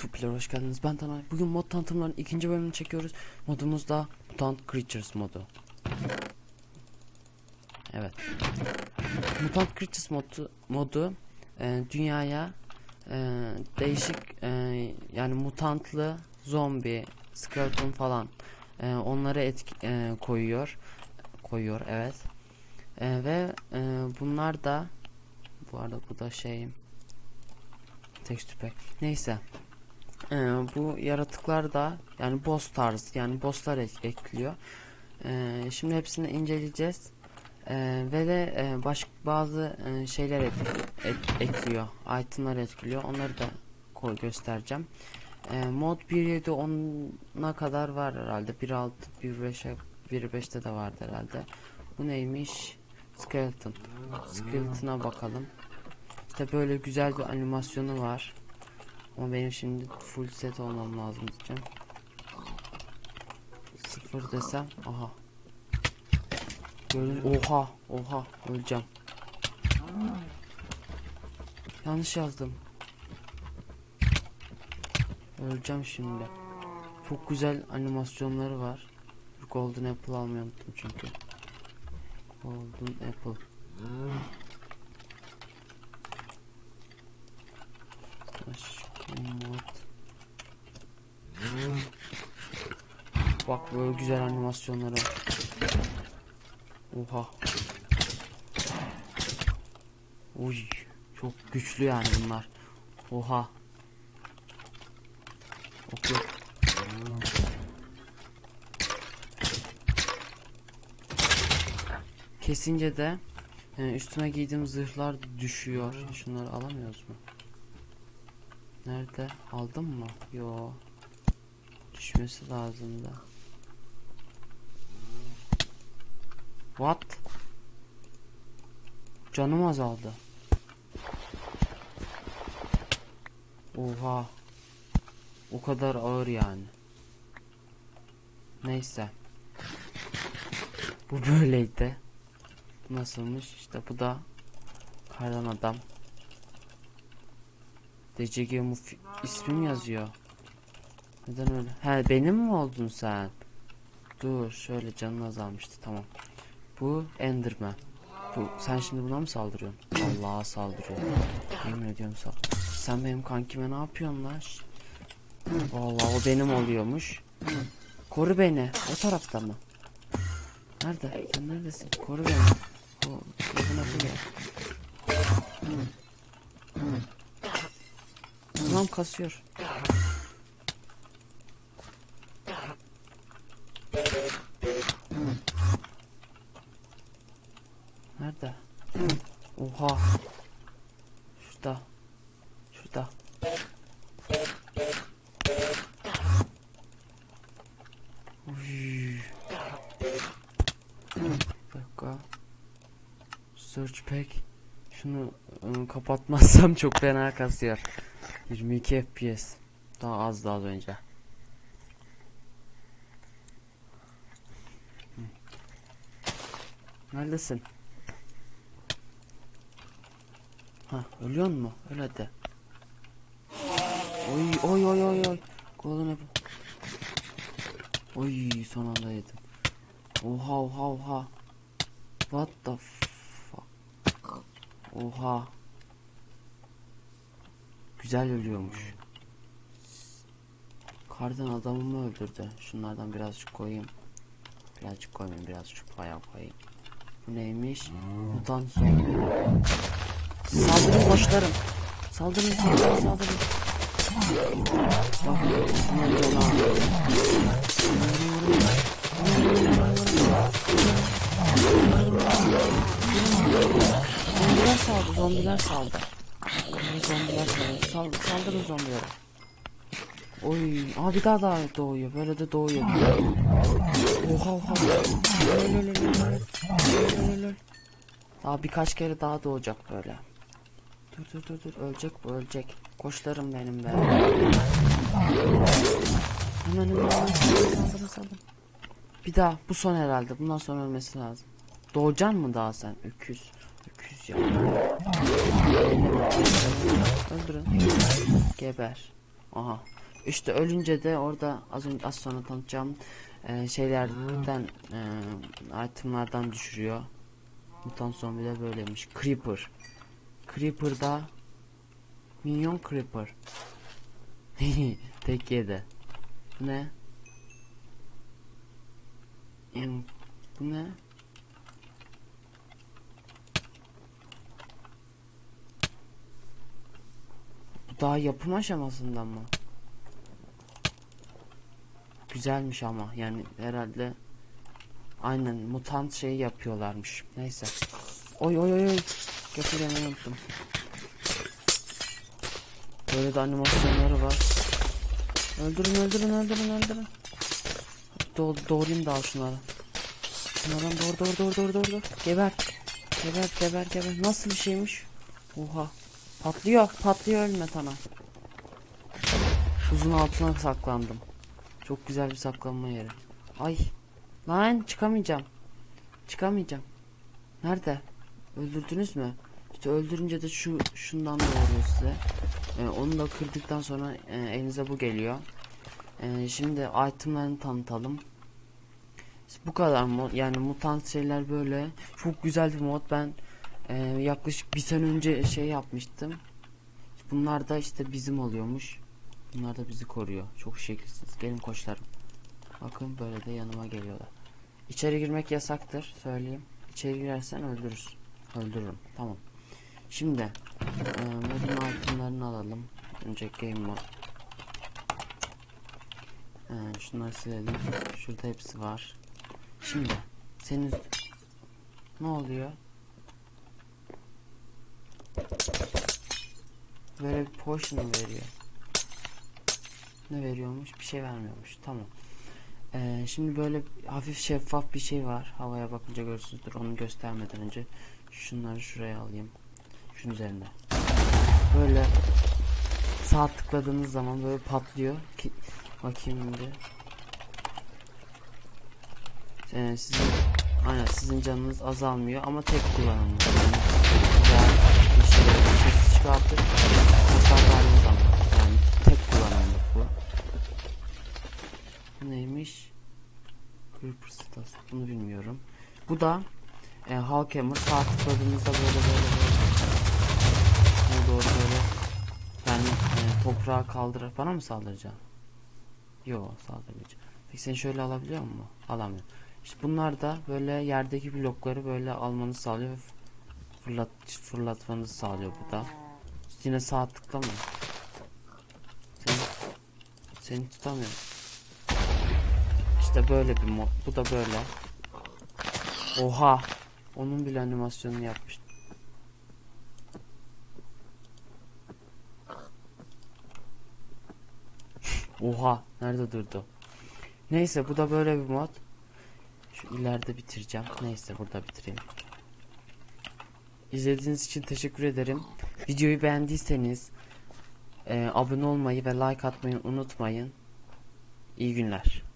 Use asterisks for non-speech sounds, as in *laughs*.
Tupiler hoş geldiniz. Ben Tanay. Bugün mod tanıtımların ikinci bölümünü çekiyoruz. Modumuz da Mutant Creatures modu. Evet. Mutant Creatures modu, modu e, dünyaya e, değişik e, yani mutantlı zombi, skeleton falan e, onları etki, e, koyuyor. Koyuyor evet. E, ve e, bunlar da bu arada bu da şey tekstür pack. Neyse. Ee, bu yaratıklar da yani boss tarz yani bosslar ek- ekliyor. Ee, şimdi hepsini inceleyeceğiz. Ee, ve de e, baş bazı e, şeyler et- et- ekliyor. Itemlar etkiliyor. Onları da koy göstereceğim. Ee, mod 1.7 10'a kadar var herhalde. 1.6 1.5'e 1.5'te de vardı herhalde. Bu neymiş? Skeleton. Skeleton'a bakalım. İşte böyle güzel bir animasyonu var. Ama benim şimdi full set olmam lazım diyeceğim. Sıfır desem. Aha. Gördün Oha. Oha. Öleceğim. Yanlış yazdım. Öleceğim şimdi. Çok güzel animasyonları var. Golden Apple almayı unuttum çünkü. Golden Apple. Başka. Bak böyle güzel animasyonları. Oha. Uy, çok güçlü yani bunlar. Oha. Ok yok. Kesince de e, üstüme giydiğim zırhlar düşüyor. Şunları alamıyoruz mu? Nerede? Aldım mı? Yo. Düşmesi lazım da. What? Canım azaldı. Oha. O kadar ağır yani. Neyse. Bu böyleydi. Nasılmış? İşte bu da kardan adam. DCG Mufi ismim yazıyor. Neden öyle? He benim mi oldun sen? Dur şöyle canın azalmıştı tamam. Bu Enderman. Bu sen şimdi buna mı saldırıyorsun? Allah'a saldırıyor. Yemin ediyorum sal. Sen benim kankime ne yapıyorsun lan? Vallahi o benim oluyormuş. Koru beni. O tarafta mı? Nerede? Sen neredesin? Koru beni. O Tamam kasıyor. Nerede? Oha. Şurada. Şurada. Uy. Bir. Search pack. Şunu ıı, kapatmazsam çok fena kasıyor. 22 FPS. Daha az daha az önce. Neredesin? Ha, ölüyor mu? Öl hadi. Oy oy oy oy oy. Apple. Oy son anda yedim. Oha oha oha. What the fuck? Oha. Güzel ölüyormuş. Kardan adamımı öldürdü. Şunlardan birazcık koyayım. Birazcık koymayayım, birazcık bayağı koyayım. Bu neymiş? Mutant zombi. Saldırın koçlarım. Saldırın saldırın saldırın. Bak şunları cana. Zombiler saldı, zombiler saldı. Sal, saldırın zombilere. Oy, aa bir daha daha doğuyor. Böyle de doğuyor. Oha oha. Öl, öl, öl. Daha birkaç kere daha doğacak böyle. Dur dur dur dur ölecek bu ölecek. Koçlarım benim be. Hemen saldırın saldırın. Bir daha bu son herhalde. Bundan sonra ölmesi lazım. Doğacaksın mı daha sen? Öküz. Ya. Öldürün. Geber. Aha. İşte ölünce de orada az önce az sonra tanıtacağım e, şeylerden e, itemlardan düşürüyor. Mutant zombi de böyleymiş. Creeper. Creeper da Minyon Creeper. *laughs* Tek yedi. Bu ne? Bu ne? Daha yapım aşamasında mı? Güzelmiş ama yani herhalde aynen mutant şey yapıyorlarmış. Neyse. Oy oy oy oy. Unuttum. Böyle de animasyonları var. Öldürün öldürün öldürün öldürün. Do doğrayayım da al şunları. Şunlardan doğru doğru doğru doğru. doğru. Geber. Geber geber geber. Nasıl bir şeymiş? Oha. Patlıyor patlıyor ölme tamam. Buzun altına saklandım. Çok güzel bir saklanma yeri. Ay. Lan çıkamayacağım. Çıkamayacağım. Nerede? Öldürdünüz mü? İşte öldürünce de şu şundan doğuruyor size. Ee, onu da kırdıktan sonra e, elinize bu geliyor. Ee, şimdi itemlerini tanıtalım. Bu kadar mod yani mutant şeyler böyle çok güzel bir mod ben e, yaklaşık bir sene önce şey yapmıştım. Bunlar da işte bizim oluyormuş. Bunlar da bizi koruyor. Çok şekilsiniz. Gelin koçlarım. Bakın böyle de yanıma geliyorlar. İçeri girmek yasaktır söyleyeyim. İçeri girersen öldürürsün. Öldürürüm. Tamam. Şimdi e, modun altınlarını alalım. Önce game mod. E, şunları silelim. Şurada hepsi var. Şimdi senin ne oluyor? Böyle bir potion veriyor? Ne veriyormuş? Bir şey vermiyormuş. Tamam. Ee, şimdi böyle hafif şeffaf bir şey var. Havaya bakınca görürsünüzdür. Onu göstermeden önce şunları şuraya alayım. Şunun üzerine. Böyle sağ tıkladığınız zaman böyle patlıyor. Ki, bakayım şimdi. Ee, sizin aynen sizin canınız azalmıyor ama tek kullanımlı. Yani güzel işte ses çıkartır. Hasar vermez ama. Yani tek kullanımlık bu. Bu neymiş? Creeper Stas. Bunu bilmiyorum. Bu da e, Hulk Hammer. Sağ tıkladığınızda böyle böyle böyle. Doğru böyle. Yani e, toprağa kaldırır. Bana mı saldıracaksın? Yo saldırmayacağım. Peki seni şöyle alabiliyor mu? Alamıyor. İşte bunlar da böyle yerdeki blokları böyle almanızı sağlıyor fırlat, fırlatmanızı sağlıyor bu da. Yine sağ tıklama. Seni, seni tutamıyorum. İşte böyle bir mod. Bu da böyle. Oha. Onun bile animasyonunu yapmış. *laughs* Oha. Nerede durdu? Neyse bu da böyle bir mod. Şu ileride bitireceğim. Neyse burada bitireyim. İzlediğiniz için teşekkür ederim. Videoyu beğendiyseniz e, abone olmayı ve like atmayı unutmayın. İyi günler.